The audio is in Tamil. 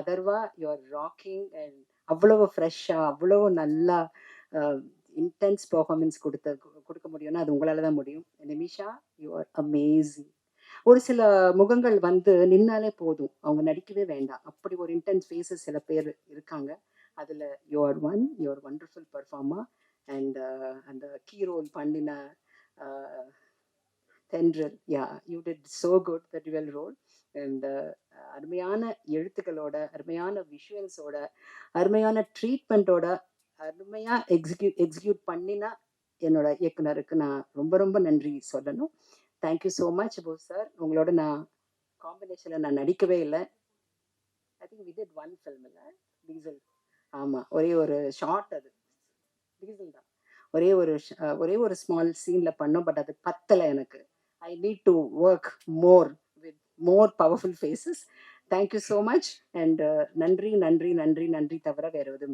அதர்வா யுவர் ராக்கிங் அண்ட் அவ்வளவு ஃப்ரெஷ்ஷாக அவ்வளவு நல்லா இன்டென்ஸ் பெர்ஃபார்மன்ஸ் கொடுத்த கொடுக்க முடியும்னா அது உங்களால தான் முடியும். நிமிஷா யூ ஆர் அமேசிங் ஒரு சில முகங்கள் வந்து நின்னாலே போதும். அவங்க நடிக்கவே வேண்டாம். அப்படி ஒரு இன்டென்ஸ் ஃபேஸஸ் சில பேர் இருக்காங்க. அதில் your one your wonderful performer and அந்த கீ ரோல் பண்ணின Thendral. Yeah you did so good the dual role and அருமையான எழுத்துக்களோட அருமையான விஷுவல்ஸோட அருமையான ட்ரீட்மெண்ட்டோட அருமையாக எக்ஸிக்யூ எக்ஸிக்யூட் பண்ணினா என்னோட இயக்குனருக்கு நான் ரொம்ப ரொம்ப நன்றி சொல்லணும். Thank you so much Bose sir உங்களோட நான் காம்பினேஷனில் நான் நடிக்கவே இல்லை. I think we did one film இல்லை? டீசல் ஆமாம் ஒரே ஒரு ஷார்ட் அது. டீசல் தான். ஒரே ஒரு ஒரே ஒரு ஸ்மால் சீனில் பண்ணோம் பட் அது பத்தலை எனக்கு. I need to work more with more powerful faces. Thank you so much. And uh, Nandri, Nandri, Nandri, Nandri Tavara, the